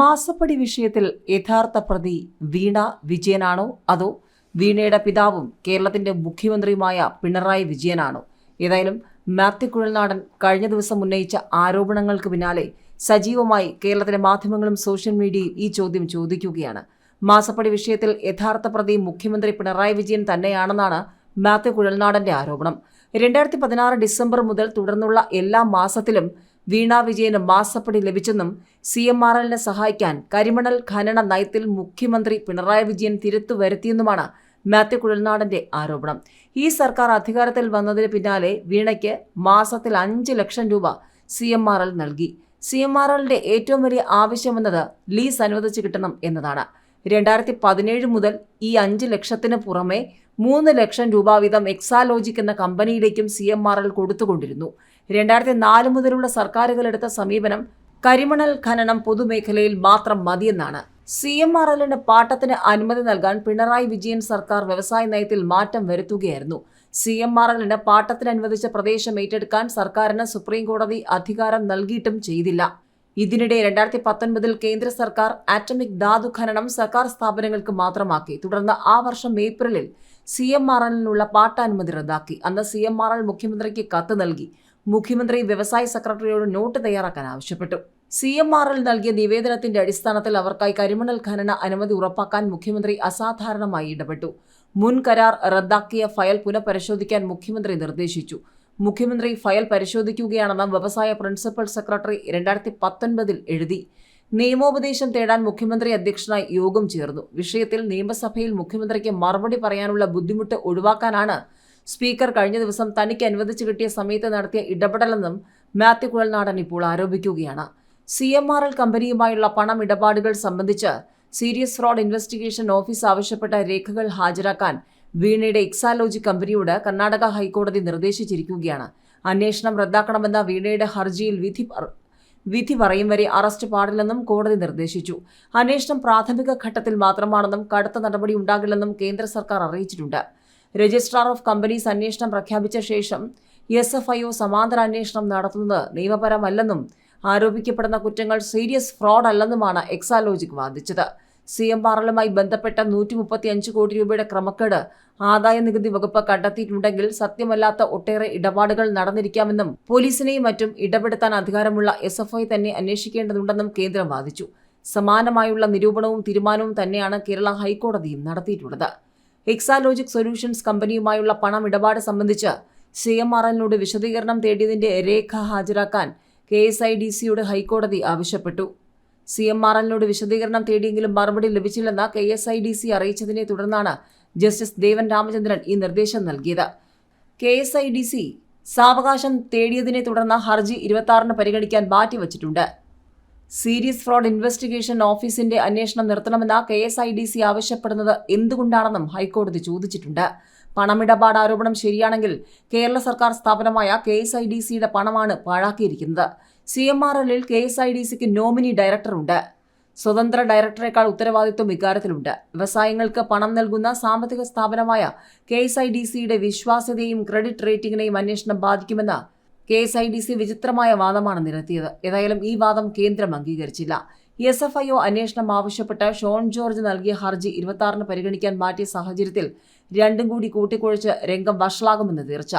മാസപ്പടി വിഷയത്തിൽ യഥാർത്ഥ പ്രതി വീണ വിജയനാണോ? അതോ വീണയുടെ പിതാവും കേരളത്തിന്റെ മുഖ്യമന്ത്രിയുമായ പിണറായി വിജയനാണോ? ഏതായാലും മാത്യു കുഴൽനാടൻ കഴിഞ്ഞ ദിവസം ഉന്നയിച്ച ആരോപണങ്ങൾക്ക് പിന്നാലെ സജീവമായി കേരളത്തിലെ മാധ്യമങ്ങളും സോഷ്യൽ മീഡിയയും ഈ ചോദ്യം ചോദിക്കുകയാണ്. മാസപ്പടി വിഷയത്തിൽ യഥാർത്ഥ പ്രതി മുഖ്യമന്ത്രി പിണറായി വിജയൻ തന്നെയാണെന്നാണ് മാത്യു കുഴൽനാടന്റെ ആരോപണം. രണ്ടായിരത്തി പതിനാറ് ഡിസംബർ മുതൽ തുടർന്നുള്ള എല്ലാ മാസത്തിലും വീണ വിജയന് മാസപ്പടി ലഭിച്ചെന്നും സി എം ആർ എല്ലിനെ സഹായിക്കാൻ കരിമണൽ ഖനന നയത്തിൽ മുഖ്യമന്ത്രി പിണറായി വിജയൻ തിരുത്തു വരുത്തിയെന്നുമാണ് മാത്യു കുഴൽനാടന്റെ ആരോപണം. ഈ സർക്കാർ അധികാരത്തിൽ വന്നതിന് പിന്നാലെ വീണയ്ക്ക് മാസത്തിൽ അഞ്ച് ലക്ഷം രൂപ സി എം ആർ എൽ നൽകി. സി എം ആർ ഏറ്റവും വലിയ ആവശ്യമെന്നത് ലീസ് അനുവദിച്ചു കിട്ടണം എന്നതാണ്. രണ്ടായിരത്തി പതിനേഴ് മുതൽ ഈ അഞ്ച് ലക്ഷത്തിന് പുറമെ മൂന്ന് ലക്ഷം രൂപ വീതം എക്സാലോജിക് എന്ന കമ്പനിയിലേക്കും സി എം ആർ എൽ കൊടുത്തുകൊണ്ടിരുന്നു. രണ്ടായിരത്തി നാല് മുതലുള്ള സർക്കാരുകൾ എടുത്ത സമീപനം കരിമണൽ ഖനനം പൊതുമേഖലയിൽ മാത്രം മതിയെന്നാണ്. സി എം ആർ എല്ലിന് പാട്ടത്തിന് അനുമതി നൽകാൻ പിണറായി വിജയൻ സർക്കാർ വ്യവസായ നയത്തിൽ മാറ്റം വരുത്തുകയായിരുന്നു. സി എം ആർ എല്ലിന് പാട്ടത്തിന് അനുവദിച്ച പ്രദേശം ഏറ്റെടുക്കാൻ സർക്കാരിന് സുപ്രീം കോടതി അധികാരം നൽകിയിട്ടും ചെയ്തില്ല. ഇതിനിടെ രണ്ടായിരത്തി പത്തൊൻപതിൽ കേന്ദ്ര സർക്കാർ ആറ്റമിക് ധാതു ഖനനം സർക്കാർ സ്ഥാപനങ്ങൾക്ക് മാത്രമാക്കി. തുടർന്ന് ആ വർഷം ഏപ്രിലിൽ സി എം ആർ എല്ലിനുള്ള പാട്ടാനുമതി റദ്ദാക്കി. അന്ന് സി എം ആർ എൽ മുഖ്യമന്ത്രിക്ക് കത്ത് നൽകി. മുഖ്യമന്ത്രി വ്യവസായ സെക്രട്ടറിയോട് നോട്ട് തയ്യാറാക്കാൻ ആവശ്യപ്പെട്ടു. സി എം ആറിൽ നൽകിയ നിവേദനത്തിന്റെ അടിസ്ഥാനത്തിൽ അവർക്കായി കരിമണൽ ഖനന അനുമതി ഉറപ്പാക്കാൻ മുഖ്യമന്ത്രി അസാധാരണമായി ഇടപെട്ടു. മുൻ കരാർ റദ്ദാക്കിയ ഫയൽ പുനഃപരിശോധിക്കാൻ മുഖ്യമന്ത്രി നിർദ്ദേശിച്ചു. മുഖ്യമന്ത്രി ഫയൽ പരിശോധിക്കുകയാണെന്ന് വ്യവസായ പ്രിൻസിപ്പൽ സെക്രട്ടറി രണ്ടായിരത്തി പത്തൊൻപതിൽ എഴുതി. നിയമോപദേശം തേടാൻ മുഖ്യമന്ത്രി അധ്യക്ഷനായി യോഗം ചേർന്നു. വിഷയത്തിൽ നിയമസഭയിൽ മുഖ്യമന്ത്രിക്ക് മറുപടി പറയാനുള്ള ബുദ്ധിമുട്ട് ഒഴിവാക്കാനാണ് സ്പീക്കർ കഴിഞ്ഞ ദിവസം തനിക്ക് അനുവദിച്ചു കിട്ടിയ സമയത്ത് നടത്തിയ ഇടപെടലെന്നും മാത്യു കുഴൽനാടൻ ഇപ്പോൾ ആരോപിക്കുകയാണ്. സി എം ആർ എൽ കമ്പനിയുമായുള്ള പണം ഇടപാടുകൾ സംബന്ധിച്ച് സീരിയസ് ഫ്രോഡ് ഇൻവെസ്റ്റിഗേഷൻ ഓഫീസ് ആവശ്യപ്പെട്ട രേഖകൾ ഹാജരാക്കാൻ വീണയുടെ എക്സാലോജി കമ്പനിയോട് കർണാടക ഹൈക്കോടതി നിർദ്ദേശിച്ചിരിക്കുകയാണ്. അന്വേഷണം റദ്ദാക്കണമെന്ന വീണയുടെ ഹർജിയിൽ വിധി വിധി പറയും വരെ അറസ്റ്റ് പാടില്ലെന്നും കോടതി നിർദ്ദേശിച്ചു. അന്വേഷണം പ്രാഥമിക ഘട്ടത്തിൽ മാത്രമാണെന്നും കടുത്ത നടപടി ഉണ്ടാകില്ലെന്നും കേന്ദ്ര സർക്കാർ അറിയിച്ചിട്ടുണ്ട്. രജിസ്ട്രാർ ഓഫ് കമ്പനീസ് അന്വേഷണം പ്രഖ്യാപിച്ച ശേഷം എസ് എഫ് ഐ ഒ സമാന്തര അന്വേഷണം നടത്തുന്നത് നിയമപരമല്ലെന്നും ആരോപിക്കപ്പെടുന്ന കുറ്റങ്ങൾ സീരിയസ് ഫ്രോഡ് അല്ലെന്നുമാണ് എക്സാലോജിക് വാദിച്ചത്. സി എം പാറലുമായി ബന്ധപ്പെട്ട നൂറ്റി മുപ്പത്തി അഞ്ച് കോടി രൂപയുടെ ക്രമക്കേട് ആദായ നികുതി വകുപ്പ് കണ്ടെത്തിയിട്ടുണ്ടെങ്കിൽ സത്യമല്ലാത്ത ഒട്ടേറെ ഇടപാടുകൾ നടന്നിരിക്കാമെന്നും പോലീസിനെയും മറ്റും ഇടപെടുത്താൻ അധികാരമുള്ള എസ് എഫ് ഐ തന്നെ അന്വേഷിക്കേണ്ടതുണ്ടെന്നും കേന്ദ്രം വാദിച്ചു. സമാനമായുള്ള നിരൂപണവും തീരുമാനവും തന്നെയാണ് കേരള ഹൈക്കോടതിയും നടത്തിയിട്ടുള്ളത്. എക്സാലോജിക് സൊല്യൂഷൻസ് കമ്പനിയുമായുള്ള പണം ഇടപാട് സംബന്ധിച്ച് സി എം ആർ എല്ലിനോട് വിശദീകരണം തേടിയതിന്റെ രേഖ ഹാജരാക്കാൻ കെ എസ് ഐ ഡി സിയോട് ഹൈക്കോടതി ആവശ്യപ്പെട്ടു. സി എം ആർ എല്ലിനോട് വിശദീകരണം തേടിയെങ്കിലും മറുപടി ലഭിച്ചില്ലെന്ന് K S I D C അറിയിച്ചതിനെ തുടർന്നാണ് ജസ്റ്റിസ് ദേവൻ രാമചന്ദ്രൻ ഈ നിർദ്ദേശം നൽകിയത്. K S I D C സാവകാശം തേടിയതിനെ തുടർന്ന് ഹർജി ഇരുപത്തി പരിഗണിക്കാൻ മാറ്റിവച്ചിട്ടുണ്ട്. സീരിയസ് ഫ്രോഡ് ഇൻവെസ്റ്റിഗേഷൻ ഓഫീസിന്റെ അന്വേഷണം നിർത്തണമെന്ന K S I D C ആവശ്യപ്പെടുന്നത് എന്തുകൊണ്ടാണെന്നും ഹൈക്കോടതി ചോദിച്ചിട്ടുണ്ട്. പണമിടപാട് ആരോപണം ശരിയാണെങ്കിൽ കേരള സർക്കാർ സ്ഥാപനമായ കെ എസ് ഐ ഡി സിയുടെ പണമാണ് പാഴാക്കിയിരിക്കുന്നത്. സി എം ആർ എല്ലിൽ കെ എസ് ഐ ഡി സിക്ക് നോമിനി ഡയറക്ടറുണ്ട്. സ്വതന്ത്ര ഡയറക്ടറേക്കാൾ ഉത്തരവാദിത്വം ഇക്കാര്യത്തിലുണ്ട്. വ്യവസായങ്ങൾക്ക് പണം നൽകുന്ന സാമ്പത്തിക സ്ഥാപനമായ കെ എസ് ഐ ഡി സിയുടെ വിശ്വാസ്യതയും ക്രെഡിറ്റ് റേറ്റിംഗിനെയും അന്വേഷണം ബാധിക്കുമെന്ന് K S I D C വിചിത്രമായ വാദമാണ് നിരത്തിയത്. ഏതായാലും ഈ വാദം കേന്ദ്രം അംഗീകരിച്ചില്ല. എസ് എഫ് ഐ ഒ അന്വേഷണം ആവശ്യപ്പെട്ട് ഷോൺ ജോർജ് നൽകിയ ഹർജി ഇരുപത്തി ആറിന് പരിഗണിക്കാൻ മാറ്റിയ സാഹചര്യത്തിൽ രണ്ടും കൂടി കൂട്ടിക്കുഴച്ച് രംഗം വഷളാകുമെന്ന് തീർച്ച.